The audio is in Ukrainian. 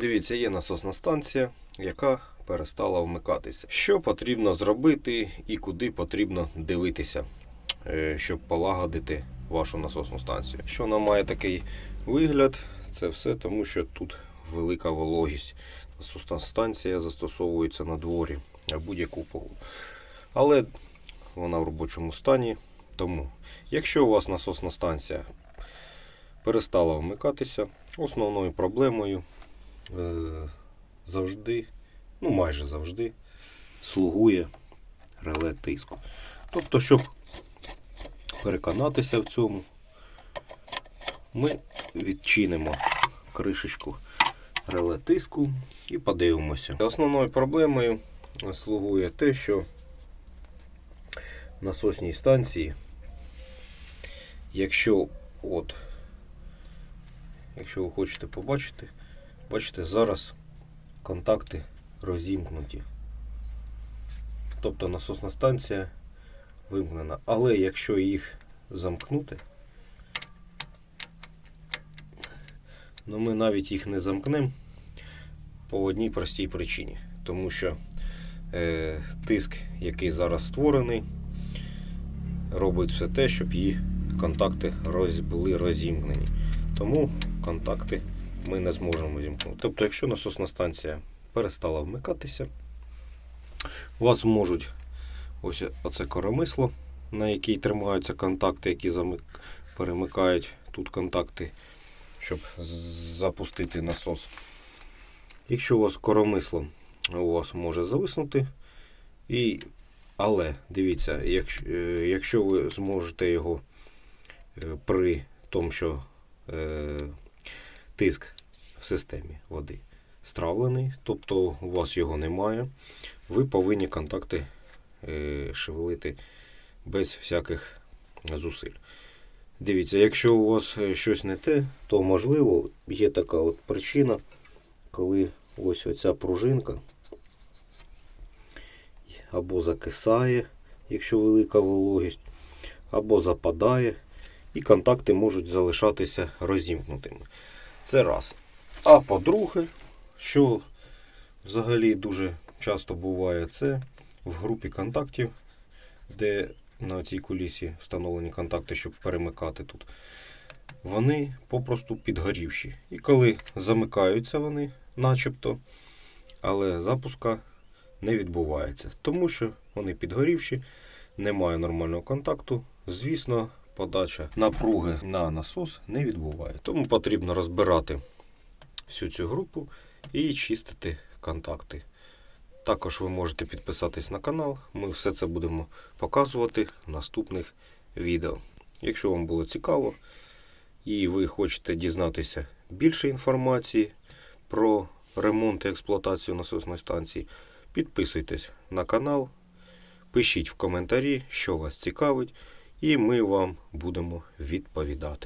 Дивіться, є насосна станція, яка перестала вмикатися. Що потрібно зробити і куди потрібно дивитися, е, щоб полагодити вашу насосну станцію. Що вона має такий вигляд, це все тому, що тут велика вологість. Насосна станція застосовується на дворі на будь-яку погоду. Але вона в робочому стані. Тому, якщо у вас насосна станція перестала вмикатися, основною проблемою завжди, ну майже завжди, слугує реле тиску. Тобто, щоб переконатися в цьому, ми відчинимо кришечку реле тиску і подивимося. Основною проблемою слугує те, що насосній станції, якщо от, якщо ви хочете побачити, бачите, зараз контакти розімкнуті. Тобто насосна станція вимкнена. Але якщо їх замкнути, ну ми навіть їх не замкнемо по одній простій причині. Тому що е, тиск, який зараз створений, робить все те, щоб її контакти роз, були розімкнені. Тому контакти ми не зможемо зімкнути. Тобто, якщо насосна станція перестала вмикатися, у вас можуть ось оце коромисло, на якій тримаються контакти, які замик... перемикають тут контакти, щоб запустити насос. Якщо у вас коромисло у вас може зависнути, і... але дивіться, якщо, е, якщо ви зможете його е, при тому, що е, тиск в системі води стравлений, тобто у вас його немає, ви повинні контакти е, шевелити без всяких зусиль. Дивіться, якщо у вас е, щось не те, то можливо є така от причина, коли ось оця пружинка або закисає, якщо велика вологість, або западає, і контакти можуть залишатися розімкнутими. Це раз. А по-друге, що взагалі дуже часто буває, це в групі контактів, де на цій кулісі встановлені контакти, щоб перемикати тут. Вони попросту підгорівші. І коли замикаються вони, начебто, але запуска не відбувається, тому що вони підгорівші, немає нормального контакту. Звісно, подача напруги на насос не відбувається. Тому потрібно розбирати всю цю групу і чистити контакти. Також ви можете підписатись на канал. Ми все це будемо показувати в наступних відео. Якщо вам було цікаво і ви хочете дізнатися більше інформації про ремонт і експлуатацію насосної станції, підписуйтесь на канал, пишіть в коментарі, що вас цікавить, і ми вам будемо відповідати.